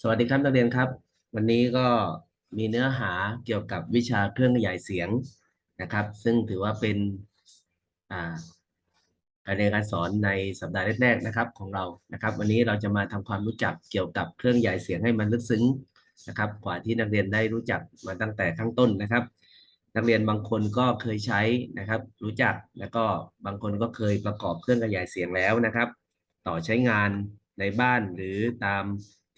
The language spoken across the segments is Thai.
สวัสดีครับนักเรียนครับ วันนี้ก็มีเนื้อหาเกี่ยวกับวิชาเครื่องขยายเสียงนะครับ ซึ่งถือว่าเป็นการเรียนการสอนในสัปดาห์แรกๆนะครับของเรานะครับ วันนี้เราจะมาทำความรู้จักเกี่ยวกับเครื่องขยายเสียงให้มันลึกซึ้งนะครับ กว่าที่นักเรียนได้รู้จักมาตั้งแต่ข้างต้นนะครับ นักเรียนบางคนก็เคยใช้นะครับ รู้จักแล้วก็บางคนก็เคยประกอบเครื่องขยายเสียงแล้วนะครับ ต่อใช้งานในบ้านหรือตาม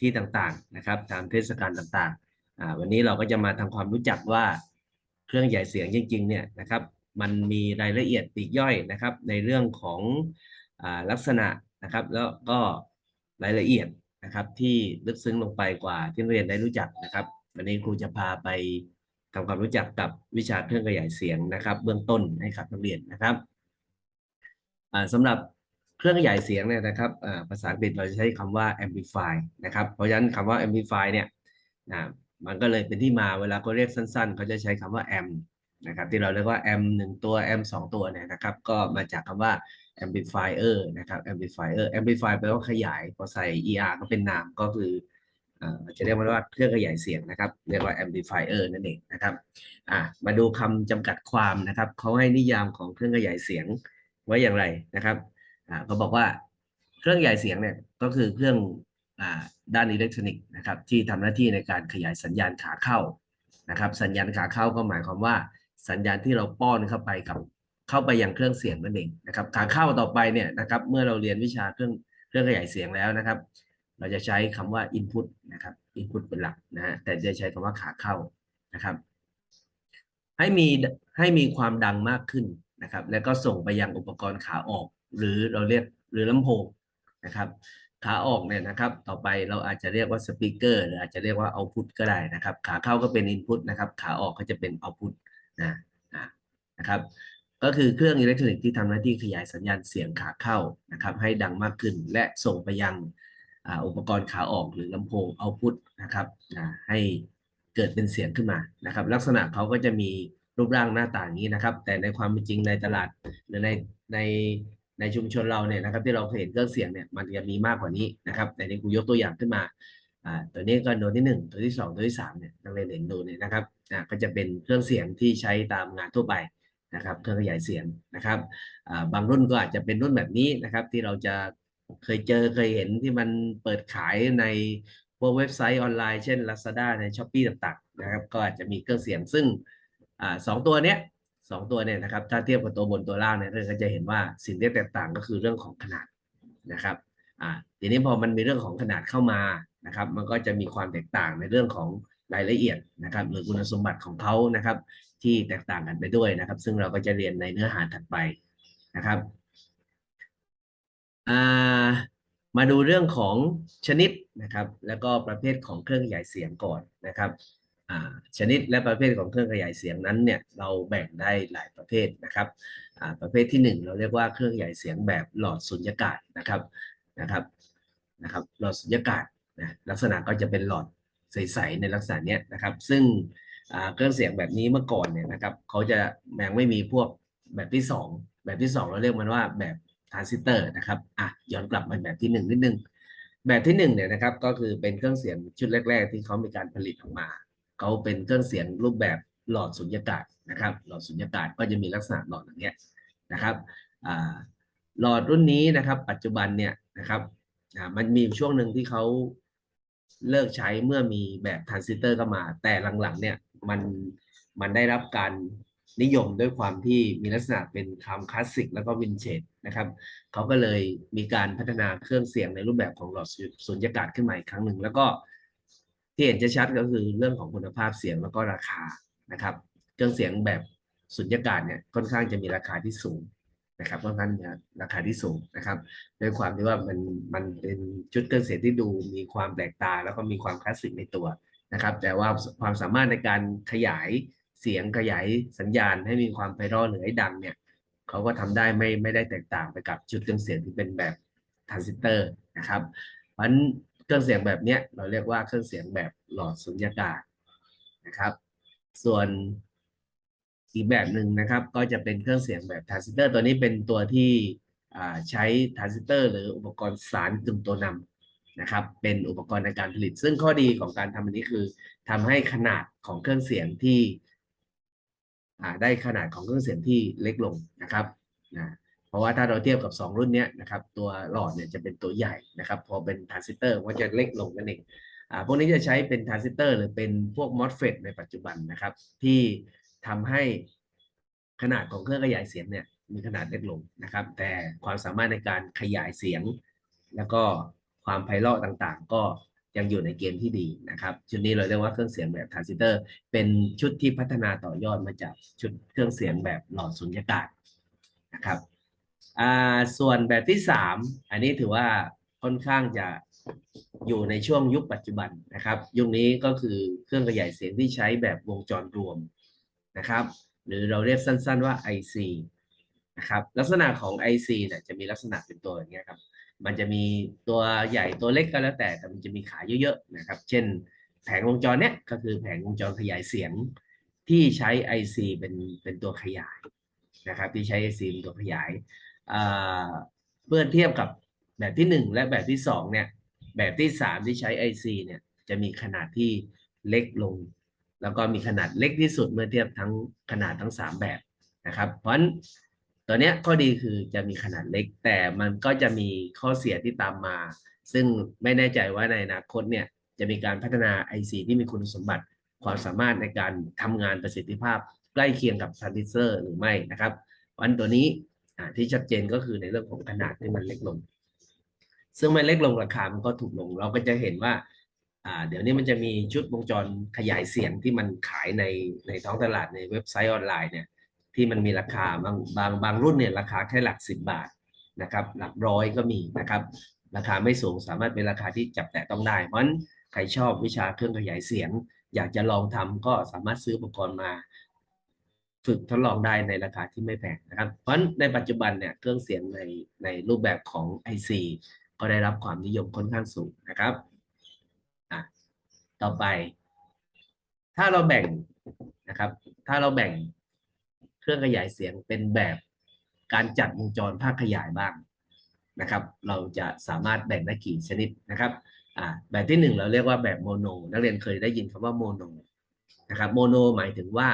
ที่ต่างๆนะครับตามเทศกาลต่างๆ วันนี้เราก็จะมาทำความรู้จักว่าเครื่องขยายเสียงจริงๆเนี่ยนะครับมันมีรายละเอียดปีกย่อยนะครับ ในเรื่องของอลักษณะนะครับ แล้วก็รายละเอียดนะครับที่ลึกซึ้งลงไปกว่าที่นักเรียนได้รู้จักนะครับ วันนี้ครูจะพาไปทำความรู้จักกับวิชาเครื่องขยายเสียงนะครับ เบื้องต้นให้กับนักเรียนนะครับอ่าสำหรับ เครื่องขยายเสียงเนี่ยนะครับภาษาอังกฤษเราจะใช้คำว่า amplify นะครับ เพราะฉะนั้นคำว่า amplify เนี่ยนะมันก็เลยเป็นที่มาเวลาเขาเรียกสั้นๆ เขาจะใช้คำว่า amp นะครับที่เราเรียกว่า amp หนึ่งตัว amp สองตัวเนี่ยนะครับ ก็มาจากคำว่า amplifier นะครับ amplifier amplify แปลว่าขยายพอใส่ er ก็เป็นนามก็คือจะเรียกมันว่าเครื่องขยายเสียงนะครับ เรียกว่า amplifier นั่นเองนะครับมาดูคำจำกัดความนะครับเขาให้นิยามของเครื่องขยายเสียงไว้อย่างไรนะครับ อ่าเขาบอกว่าเครื่องขยายเสียงเนี่ยก็คือเครื่องอ่าด้านอิเล็กทรอนิกส์นะครับที่ทำหน้าที่ในการขยายสัญญาณขาเข้านะครับ สัญญาณขาเข้าก็หมายความว่าสัญญาณที่เราป้อนเข้าไปกับเข้าไปยังเครื่องเสียงนั่นเองนะครับขาเข้าต่อไปเนี่ยนะครับเมื่อเราเรียนวิชาเครื่องเครื่องขยายเสียงแล้วนะครับ เราจะใช้คำว่า input นะครับ input เป็นหลักนะฮะแต่จะใช้คำว่าขาเข้านะครับ ให้มีให้มีความดังมากขึ้นนะครับ แล้วก็ส่งไปยังอุปกรณ์ขาออก หรือเราเรียกหรือลำโพงนะครับขาออกเนี่ยนะครับ ต่อไปเราอาจจะเรียกว่าสปีกเกอร์หรืออาจจะเรียกว่าเอาพุตก็ได้นะครับ ขาเข้าก็เป็น input นะครับ ขาออกก็จะเป็นเอาพุตนะนะครับ ก็คือเครื่องอิเล็กทรอนิกส์ที่ทำหน้าที่ขยายสัญญาณเสียงขาเข้านะครับ ให้ดังมากขึ้นและส่งไปยังอุปกรณ์ขาออกหรือลำโพงเอาพุตนะครับให้เกิดเป็นเสียงขึ้นมานะครับ ลักษณะเขาก็จะมีรูปร่างหน้าตาอย่างนี้นะครับ แต่ในความเป็นจริงในตลาดหรือในใน ในชุมชนเราเนี่ยนะครับที่เราเคยเห็นเครื่องเสียงเนี่ยมันจะมีมากกว่านี้นะครับแต่นี้กูยกตัวอย่างขึ้นมาอ่าตัวนี้ก็ตัวที่หนึ่งตัวที่สองตัวที่สามเนี่ยนักเรียนเห็นดูเนี่ยนะครับอ่าก็จะเป็นเครื่องเสียงที่ใช้ตามงานทั่วไปนะครับเครื่องขยายเสียงนะครับอ่าบางรุ่นก็อาจจะเป็นรุ่นแบบนี้นะครับที่เราจะเคยเจอเคยเห็นที่มันเปิดขายในพวกเว็บไซต์ออนไลน์เช่น Lazada ใน s h อ p e e ต่างๆนะครับก็อาจจะมีเครื่องเสียงซึ่งอ่าสองตัวเนี้ย สองตัวเนี่ยนะครับ ถ้าเทียบกับตัวบนตัวล่างเนี่ยเราก็จะเห็นว่าสิ่งที่แตกต่างก็คือเรื่องของขนาดนะครับอ่าทีนี้พอมันมีเรื่องของขนาดเข้ามานะครับ มันก็จะมีความแตกต่างในเรื่องของรายละเอียดนะครับ หรือคุณสมบัติของเขานะครับ ที่แตกต่างกันไปด้วยนะครับ ซึ่งเราก็จะเรียนในเนื้อหาถัดไปนะครับมาดูเรื่องของชนิดนะครับ แล้วก็ประเภทของเครื่องขยายเสียงก่อนนะครับ ชนิดและประเภทของเครื่องขยายเสียงนั้นเนี่ยเราแบ่งได้หลายประเภทนะครับประเภทที่ 1 เราเรียกว่าเครื่องขยายเสียงแบบหลอดสุญญากาศนะครับนะครับนะครับหลอดสุญญากาศนะลักษณะก็จะเป็นหลอดใสๆในลักษณะนี้นะครับ ซึ่งเครื่องเสียงแบบนี้เมื่อก่อนเนี่ยนะครับเขาจะแบ่งไม่มีพวกแบบที่ 2 แบบที่ 2 เราเรียกมันว่าแบบทรานซิสเตอร์นะครับอะย้อนกลับมาแบบที่ 1 นิดนึงแบบที่1เนี่ยนะครับก็คือเป็นเครื่องเสียงชุดแรก ๆ ที่เขามีการผลิตออกมา เขาเป็นเครื่องเสียงรูปแบบหลอดสุญญากาศนะครับ หลอดสุญญากาศก็จะมีลักษณะหลอดอย่างเงี้ยนะครับหลอดรุ่นนี้นะครับ ปัจจุบันเนี่ยนะครับมันมีช่วงหนึ่งที่เขาเลิกใช้เมื่อมีแบบทรานซิสเตอร์เข้ามา แต่หลังๆเนี่ยมันมันได้รับการนิยมด้วยความที่มีลักษณะเป็นคำคลาสสิกแล้วก็วินเทจนะครับเขาก็เลยมีการพัฒนาเครื่องเสียงในรูปแบบของหลอดสุญญากาศขึ้นมาอีกครั้งหนึ่งแล้วก็ ที่เห็นจะชัดก็คือเรื่องของคุณภาพเสียงแล้วก็ราคานะครับ เครื่องเสียงแบบสุญญากาศเนี่ยค่อนข้างจะมีราคาที่สูงนะครับค่อนข้างมีราคาที่สูงนะครับด้วยความที่ว่ามันมันเป็นชุดเครื่องเสียงที่ดูมีความแปลกตา แล้วก็มีความคลาสสิกในตัวนะครับ แต่ว่าความสามารถในการขยายเสียงขยายสัญญาณให้มีความไพเราะหรือให้ดังเนี่ยเขาก็ทำได้ไม่ไม่ได้แตกต่างไปกับชุดเครื่องเสียงที่เป็นแบบทรานซิสเตอร์นะครับเพราะฉะนั้น เครื่องเสียงแบบนี้เราเรียกว่าเครื่องเสียงแบบหลอดสุญญากาศนะครับ ส่วนอีกแบบหนึ่งนะครับ ก็จะเป็นเครื่องเสียงแบบทรานซิสเตอร์ตัวนี้เป็นตัวที่ใช้ทรานซิสเตอร์หรืออุปกรณ์สารกึ่งตัวนนะครับ เป็นอุปกรณ์ในการผลิต ซึ่งข้อดีของการทำอันนี้คือทำให้ขนาดของเครื่องเสียงที่ได้ขนาดของเครื่องเสียงที่เล็กลงนะครับนะ ราะว่าถ้าเราเทียบกับ 2 รุ่นนี้นะครับตัวหลอดเนี่ยจะเป็นตัวใหญ่นะครับพอเป็นทรานซิสเตอร์ก็จะเล็กลงนั่นเองอ่าพวกนี้จะใช้เป็นทรานซิสเตอร์หรือเป็นพวกมอสเฟตในปัจจุบันนะครับ ที่ทำให้ขนาดของเครื่องขยายเสียงเนี่ยมีขนาดเล็กลงนะครับ แต่ความสามารถในการขยายเสียง แล้วก็ความไพเราะต่างๆ ก็ยังอยู่ในเกณฑ์ที่ดีนะครับ ชุดนี้เราเรียกว่าเครื่องเสียงแบบทรานซิสเตอร์ เป็นชุดที่พัฒนาต่อยอดมาจากชุดเครื่องเสียงแบบหลอดสุญญากาศนะครับ อ่าส่วนแบบที่สามอันนี้ถือว่าค่อนข้างจะอยู่ในช่วงยุคปัจจุบันนะครับ ยุคนี้ก็คือเครื่องขยายเสียงที่ใช้แบบวงจรรวมนะครับ หรือเราเรียกสั้น ๆว่า IC นะครับลักษณะของ IC เนี่ยจะมีลักษณะเป็นตัวอย่างเงี้ยครับมันจะมีตัวใหญ่ตัวเล็กก็แล้วแต่แต่มันจะมีขาเยอะๆนะครับ เช่น แผงวงจรเนี้ยก็คือแผงวงจรขยายเสียงที่ใช้ IC เป็นเป็นตัวขยายนะครับ ที่ใช้ IC เป็นตัวขยาย เมื่อเทียบกับแบบที่หนึ่งและแบบที่สองเนี่ย แบบที่สามที่ใช้ IC เนี่ยจะมีขนาดที่เล็กลง แล้วก็มีขนาดเล็กที่สุดเมื่อเทียบทั้งขนาดทั้งสามแบบนะครับ เพราะฉะนั้นตัวเนี้ยข้อดีคือจะมีขนาดเล็ก แต่มันก็จะมีข้อเสียที่ตามมา ซึ่งไม่แน่ใจว่าในอนาคตเนี่ยจะมีการพัฒนา IC ที่มีคุณสมบัติความสามารถในการทำงานประสิทธิภาพใกล้เคียงกับทรานซิสเตอร์หรือไม่นะครับเพราะฉะนั้นตัวนี้ ที่ชัดเจนก็คือในเรื่องของขนาดที่มันเล็กลง ซึ่งมันเล็กลงราคามันก็ถูกลง เราก็จะเห็นว่าเดี๋ยวนี้มันจะมีชุดวงจรขยายเสียงที่มันขายในในท้องตลาดในเว็บไซต์ออนไลน์เนี่ยที่มันมีราคาบางบางบางรุ่นเนี่ยราคาแค่หลักสิบบาทนะครับ หลักร้อยก็มีนะครับ ราคาไม่สูงสามารถเป็นราคาที่จับแตะต้องได้ เพราะฉะนั้นใครชอบวิชาเครื่องขยายเสียง อยากจะลองทำก็สามารถซื้ออุปกรณ์มา ฝึกทดลองได้ในราคาที่ไม่แพงนะครับ เพราะฉะนั้นในปัจจุบันเนี่ยเครื่องเสียงในในรูปแบบของ IC ก็ได้รับความนิยมค่อนข้างสูงนะครับอะต่อไป ถ้าเราแบ่งนะครับ ถ้าเราแบ่งเครื่องขยายเสียงเป็นแบบการจัดวงจรภาคขยายบ้างนะครับ เราจะสามารถแบ่งได้กี่ชนิดนะครับอ่าแบบที่หนึ่งเราเรียกว่าแบบโมโน นักเรียนเคยได้ยินคำว่าโมโนนะครับ โมโนหมายถึงว่า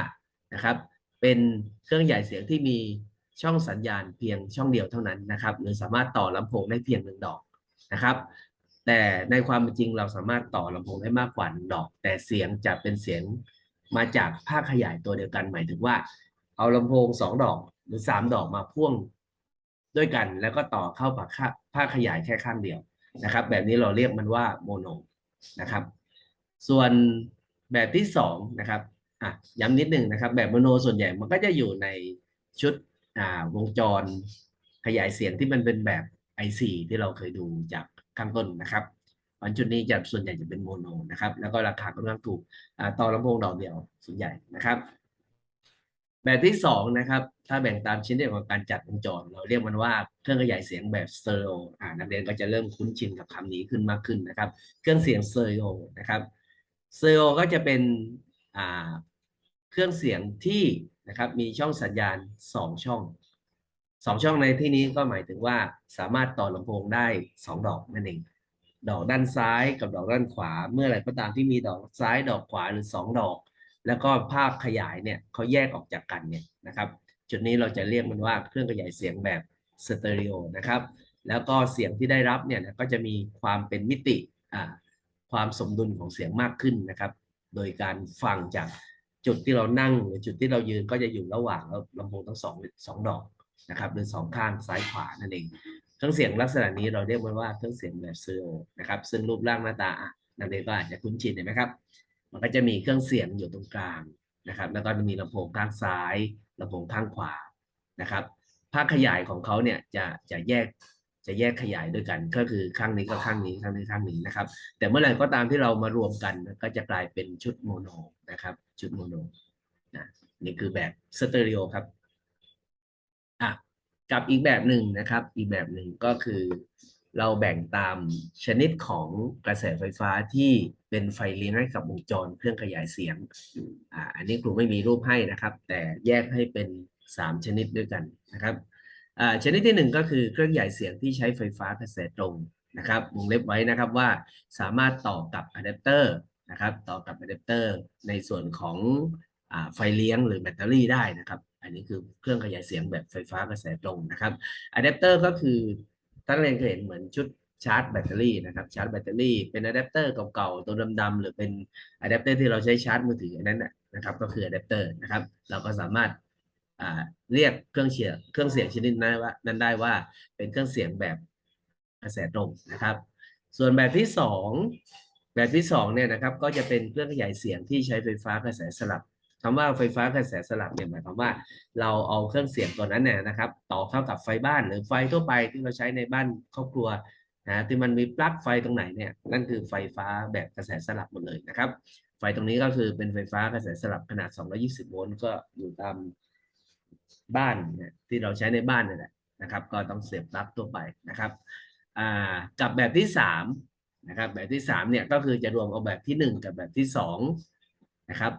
นะครับ เป็นเครื่องขยายเสียงที่มีช่องสัญญาณเพียงช่องเดียวเท่านั้นนะครับหรือสามารถต่อลำโพงได้เพียงหนึ่งดอกนะครับ แต่ในความเป็นจริงเราสามารถต่อลำโพงได้มากกว่าหนึ่งดอก แต่เสียงจะเป็นเสียงมาจากภาคขยายตัวเดียวกันหมายถึงว่า เอาลำโพงสองดอกหรือสามดอกมาพ่วงด้วยกันแล้วก็ต่อเข้าภาคภาคขยายแค่ข้างเดียวนะครับ แบบนี้เราเรียกมันว่าโมโนนะครับ ส่วนแบบที่สองนะครับ อะย้ำนิดหนึ่งนะครับ แบบโมโนส่วนใหญ่มันก็จะอยู่ในชุดอ่าวงจรขยายเสียงที่มันเป็นแบบ IC ที่เราเคยดูจากข้างต้นนะครับอันชุดนี้จะส่วนใหญ่จะเป็นโมโนนะครับ แล้วก็ราคาค่อนข้างถูกอ่าต่อลำโพงดอกเดียวส่วนใหญ่นะครับ แบบที่สองนะครับ ถ้าแบ่งตามชิ้นเดียวของการจัดวงจร เราเรียกมันว่าเครื่องขยายเสียงแบบสเตอริโออ่านักเรียนก็จะเริ่มคุ้นชินกับคำนี้ขึ้นมากขึ้นนะครับ เครื่องเสียงสเตอริโอนะครับสเตอริโอก็จะเป็นอ่า เครื่องเสียงที่นะครับมีช่องสัญญาณสองช่องสองช่องในที่นี้ก็หมายถึงว่าสามารถต่อลำโพงได้สองดอกนั่นเองดอกด้านซ้ายกับดอกด้านขวา เมื่อไหร่ก็ตามที่มีดอกซ้ายดอกขวาหรือสองดอก แล้วก็ภาพขยายเนี่ยเขาแยกออกจากกันเนี่ยนะครับ จุดนี้เราจะเรียกมันว่าเครื่องขยายเสียงแบบสเตอริโอนะครับแล้วก็เสียงที่ได้รับเนี่ยก็จะมีความเป็นมิติความสมดุลของเสียงมากขึ้นนะครับ โดยการฟังจาก จุดที่เรานั่งหรือจุดที่เรายืนก็จะอยู่ระหว่างลำโพงทั้งสองสองดอกนะครับหรือสองข้างซ้ายขวานั่นเองเครื่องเสียงลักษณะนี้เราเรียกมันว่าเครื่องเสียงแบบเซโอนะครับซึ่งรูปร่างหน้าตาอะนักเรียนก็อาจจะคุ้นชินเห็นไหมครับ มันก็จะมีเครื่องเสียงอยู่ตรงกลางนะครับ แล้วก็จะมีลำโพงข้างซ้ายลำโพงข้างขวานะครับภาคขยายของเขาเนี่ยจะจะแยก จะแยกขยายด้วยกัน ก็คือข้างนี้ก็ข้างนี้ข้างนี้ข้างนี้นะครับ แต่เมื่อไหร่ก็ตามที่เรามารวมกันก็จะกลายเป็นชุดโมโนนะครับชุดโมโนนะนี่คือแบบสเตอริโอครับอะกับอีกแบบหนึ่งนะครับ อีกแบบหนึ่งก็คือเราแบ่งตามชนิดของกระแสไฟฟ้าที่เป็นไฟเลี้ยงให้กับวงจรเครื่องขยายเสียงอ่าอันนี้ครูไม่มีรูปให้นะครับ แต่แยกให้เป็นสามชนิดด้วยกันนะครับอ่า ชนิดที่หนึ่งก็คือเครื่องขยายเสียงที่ใช้ไฟฟ้ากระแสตรงนะครับวงเล็บไว้นะครับว่าสามารถต่อกับอะแดปเตอร์นะครับต่อกับอะแดปเตอร์ในส่วนของอไฟเลี้ยงหรือแบตเตอรี่ได้นะครับ อันนี้คือเครื่องขยายเสียงแบบไฟฟ้ากระแสตรงนะครับอะแดปเตอร์ก็คือท่านเรียนเคยเห็นเหมือนชุดชาร์จแบตเตอรี่นะครับชาร์จแบตเตอรี่เป็นอะแดปเตอร์เก่าๆตัวดำๆหรือเป็นอะแดปเตอร์ที่เราใช้ชาร์จมือถืออันนั้นนะครับก็คืออะแดปเตอร์นะครับเราก็สามารถ เรียกเครื่องเสียงเครื่องเสียงชนิดนั้นว่านั้นได้ว่าเป็นเครื่องเสียงแบบกระแสตรงนะครับ ส่วนแบบที่สองแบบที่สองเนี่ยนะครับก็จะเป็นเครื่องขยายเสียงที่ใช้ไฟฟ้ากระแสสลับคำว่าไฟฟ้ากระแสสลับเนี่ยหมายความว่าเราเอาเครื่องเสียงตัวนั้นเนี่ยนะครับ ต่อเข้ากับไฟบ้านหรือไฟทั่วไปที่เราใช้ในบ้านครอบครัวนะที่มันมีปลั๊กไฟตรงไหนเนี่ยนั่นคือไฟฟ้าแบบกระแสสลับหมดเลยนะครับ ไฟตรงนี้ก็คือเป็นไฟฟ้ากระแสสลับขนาด 220 โวลต์ก็อยู่ตาม บ้านเนี่ยที่เราใช้ในบ้านนี่แหละนะครับ ก็ต้องเสียบปลั๊กตัวไปนะครับกับแบบที่สามนะครับแบบที่สามเนี่ยก็คือจะรวมเอาแบบที่หนึ่งกับแบบที่สองนะครับ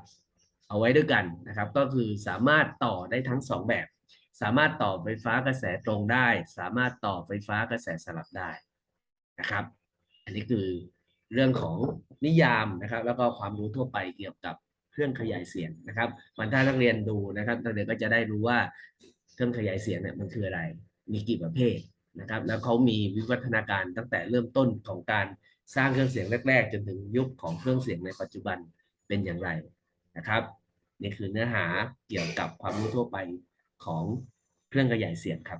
เอาไว้ด้วยกันนะครับ ก็คือสามารถต่อได้ทั้งสองแบบ สามารถต่อไฟฟ้ากระแสตรงได้ สามารถต่อไฟฟ้ากระแสสลับได้นะครับ อันนี้คือเรื่องของนิยามนะครับ แล้วก็ความรู้ทั่วไปเกี่ยวกับ เครื่องขยายเสียงนะครับมันถ้านักเรียนดูนะครับนักเรียนก็จะได้รู้ว่าเครื่องขยายเสียงเนี่ยมันคืออะไร มีกี่ประเภทนะครับ แล้วเขามีวิวัฒนาการตั้งแต่เริ่มต้นของการสร้างเครื่องเสียงแรก ๆ จนถึงยุคของเครื่องเสียงในปัจจุบันเป็นอย่างไรนะครับนี่คือเนื้อหาเกี่ยวกับความรู้ทั่วไปของเครื่องขยายเสียงครับ